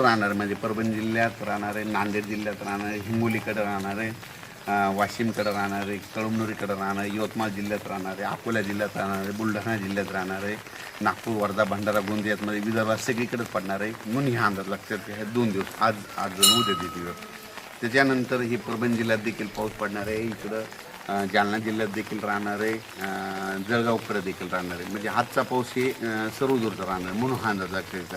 सुरवदूर राहणार म्हणजे परभणी जिल्ह्यात राहणारे नांदेड जिल्ह्यात राहणारे हिंगोलीकडे राहणारे वाशिमकडे राहणारे कळमनुरीकडे राहणारे यवतमाळ जिल्ह्यात राहणारे अकोला जिल्ह्यात राहणारे बुलढाणा जिल्ह्यात राहणारे नागपूर वर्धा भंडारा गोंदियातमध्ये विदर्भात सगळीकडेच पडणार आहे म्हणून ह्या अंदाज लक्षात घ्या दोन दिवस आज आज जण उद्या दिवस त्याच्यानंतर ही परभणी जिल्ह्यात देखील पाऊस पडणार आहे इकडं जालना जिल्ह्यात देखील राहणार आहे जळगावकडे देखील राहणार आहे म्हणजे आजचा पाऊस हे सर्व सर्वदूरचा राहणार आहे म्हणून हा अंदाज लक्षात घ्यायचा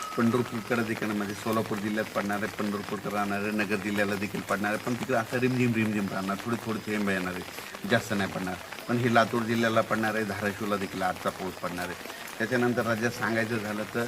पंढरपूरकडे देखील म्हणजे सोलापूर जिल्ह्यात पडणार आहे पंढरपूरकडे राहणार आहे नगर जिल्ह्याला देखील पडणार आहे पण तिकडे असं रिमझिम रिमझिम राहणार थोडे थोडे थेंब येणार आहे जास्त नाही पडणार. पण हे लातूर जिल्ह्याला पडणार आहे धाराशिवला देखील आजचा पाऊस पडणार आहे. त्याच्यानंतर राज्यात सांगायचं झालं तर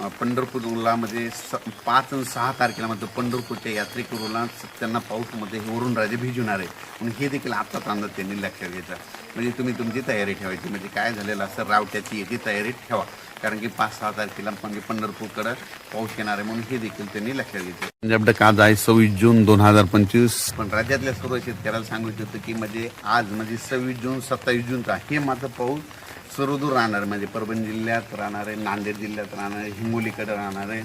अं, पंढरपूरला स पाच आणि सहा तारखेला म्हणजे पंढरपूरच्या यात्रेकरूला त्यांना पाऊसमध्ये वरून राजे भिजवणार आहे. म्हणून हे देखील आत्ताच अंदाज त्यांनी लक्षात घ्यायचा म्हणजे तुम्ही तुमची तयारी ठेवायची. म्हणजे काय झालेलं असं रावट्याची याची तयारी ठेवा. कारण की पाच सहा तारखेला म्हणजे पंढरपूरकडे पाऊस येणार आहे म्हणून हे देखील त्यांनी लक्षात घ्यायचं पंजाबडक आज आहे सव्वीस जून दोन हजार पंचवीस. पण राज्यातल्या सर्व शेतकऱ्याला सांगायचं होतं की म्हणजे आज म्हणजे सव्वीस जून सत्तावीस जूनचा हे मात्र पाऊस सर्वदूर राहणार म्हणजे परभणी जिल्ह्यात राहणारे नांदेड जिल्ह्यात राहणारे हिंगोलीकडे राहणारे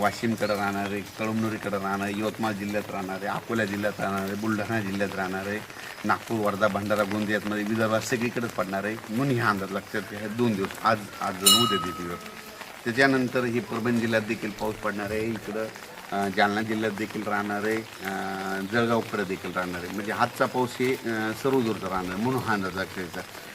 वाशिमकडे राहणारे कळमनुरीकडे राहणारे यवतमाळ जिल्ह्यात राहणारे अकोला जिल्ह्यात राहणारे बुलढाणा जिल्ह्यात राहणारे नागपूर वर्धा भंडारा गोंदियातमध्ये विदर्भात सगळीकडेच पडणार आहे म्हणून ह्या अंदाज लक्षात घ्या दोन दिवस आज आज जण उद्या दिवस त्याच्यानंतर ही परभणी जिल्ह्यात देखील पाऊस पडणार आहे इकडं जालना जिल्ह्यात देखील राहणार आहे जळगावकडे देखील राहणार आहे म्हणजे आजचा पाऊस हे सर्वदूरचा राहणार आहे म्हणून हा अंदाज लक्षात घ्यायचा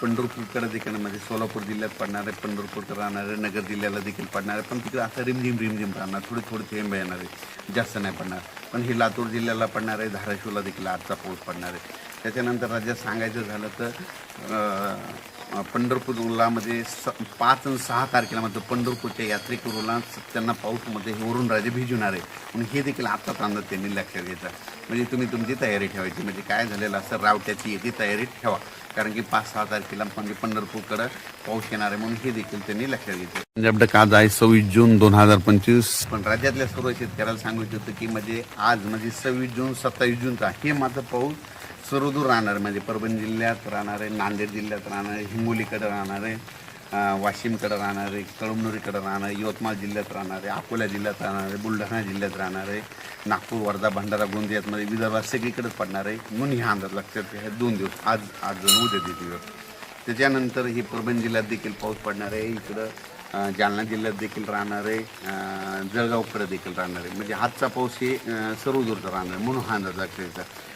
पंढरपूरकडे देखील म्हणजे सोलापूर जिल्ह्यात पडणार आहे पंढरपूरकर राहणार आहे नगर जिल्ह्याला देखील पडणार आहे पण तिकडे असं रिमझिम रिमझिम राहणार थोडी थोडी थेंब येणार आहे जास्त नाही पडणार. पण हे लातूर जिल्ह्याला पडणार आहे धाराशिवला देखील आजचा पाऊस पडणार आहे. त्याच्यानंतर राज्यात सांगायचं झालं तर अं, पंढरपूरला मध्ये स पाच आणि सहा तारखेला म्हणजे पंढरपूरच्या यात्रेकरूला त्यांना पाऊसमध्ये वरून राजे भिजवणार आहे. म्हणून हे देखील आत्ताच अंदाज त्यांनी लक्षात घ्यायचा म्हणजे तुम्ही तुमची तयारी ठेवायची. म्हणजे काय झालेलं असं रावट्याची याची तयारी ठेवा. कारण की पाच सहा तारखेला म्हणजे पंढरपूरकडे पाऊस येणार आहे म्हणून हे देखील त्यांनी लक्षात घ्यायचं पंजाबडक आज आहे सव्वीस जून दोन हजार पंचवीस. पण राज्यातल्या सर्व शेतकऱ्याला सांगायचं होतं की म्हणजे आज म्हणजे सव्वीस जून सत्तावीस जूनचा हे मात्र पाऊस सर्वदूर राहणार म्हणजे परभणी जिल्ह्यात राहणारे नांदेड जिल्ह्यात राहणारे हिंगोलीकडे राहणारे वाशिमकडे राहणारे कळमनुरीकडे राहणारे यवतमाळ जिल्ह्यात राहणारे अकोला जिल्ह्यात राहणारे बुलढाणा जिल्ह्यात राहणारे नागपूर वर्धा भंडारा गोंदियातमध्ये विदर्भात सगळीकडेच पडणार आहे म्हणून ह्या अंदाज लक्षात घ्या दोन दिवस आज आज जण उद्या दिवस त्याच्यानंतर ही परभणी जिल्ह्यात देखील पाऊस पडणार आहे इकडं जालना जिल्ह्यात देखील राहणार आहे जळगावकडे देखील राहणार आहे म्हणजे आजचा पाऊस हे सर्वदूरचा राहणार आहे म्हणून हा अंदाज लक्षात येतात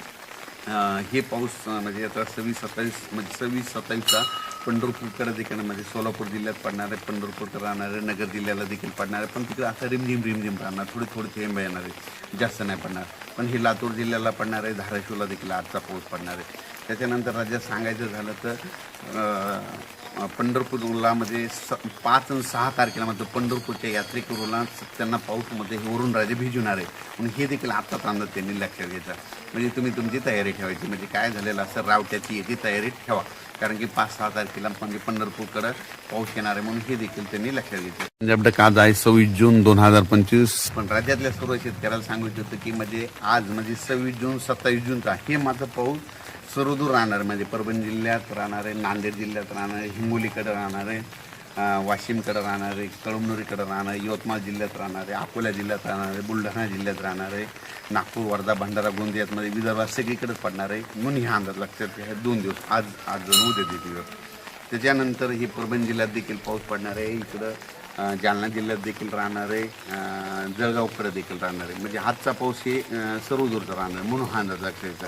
हे पाऊस म्हणजे आता सव्वीस सत्तावीस म्हणजे सव्वीस सत्तावीसचा पंढरपूरकर देखील म्हणजे सोलापूर जिल्ह्यात पडणार आहे पंढरपूरकडे राहणार आहे नगर जिल्ह्याला देखील पडणार आहे पण तिकडे असं रिमझिम रिमझिम राहणार. थोडे थोडे थेंब येणार आहे. जास्त नाही पडणार. पण हे लातूर जिल्ह्याला पडणार आहे. धाराशिवला देखील आजचा पाऊस पडणार आहे. त्याच्यानंतर राज्यात सांगायचं झालं तर अं, पंढरपूरला म्हणजे स पाच आणि सहा तारखेला म्हणजे पंढरपूरच्या यात्रेकरूला त्यांना पाऊसमध्ये वरून राजे भिजवणार आहे. म्हणून हे देखील आत्ताच अंदाज त्यांनी लक्षात घ्यायचा म्हणजे तुम्ही तुमची तयारी ठेवायची. म्हणजे काय झालेलं असं रावट्याची याची तयारी ठेवा. कारण की पाच सहा तारखेला म्हणजे पंढरपूरकडं पाऊस येणार आहे म्हणून हे देखील त्यांनी लक्षात घ्यायचं पंजाबडक आज आहे सव्वीस जून दोन हजार पंचवीस. पण राज्यातल्या सर्व शेतकऱ्याला सांगायचं होतं की म्हणजे आज म्हणजे सव्वीस जून सत्तावीस जूनचा हे माझं पाऊस सर्वदूर राहणार म्हणजे परभणी जिल्ह्यात राहणारे नांदेड जिल्ह्यात राहणार हिंगोलीकडे राहणार आहे वाशिमकडे राहणारे कळमनुरीकडे राहणार यवतमाळ जिल्ह्यात राहणार आहे अकोला जिल्ह्यात राहणारे बुलढाणा जिल्ह्यात राहणार आहे नागपूर वर्धा भंडारा गोंदियातमध्ये विदर्भात सगळीकडेच पडणार आहे म्हणून ह्या अंदाज लक्षात घ्या हे दोन दिवस आज आज जण उद्या दिवस त्याच्यानंतर ही परभणी जिल्ह्यात देखील पाऊस पडणार आहे इकडं जालना जिल्ह्यात देखील राहणार आहे जळगावकडे देखील राहणार आहे म्हणजे आजचा पाऊस हे सर्वदूरचा राहणार आहे. म्हणून हा अंदाज लक्षात घ्यायचा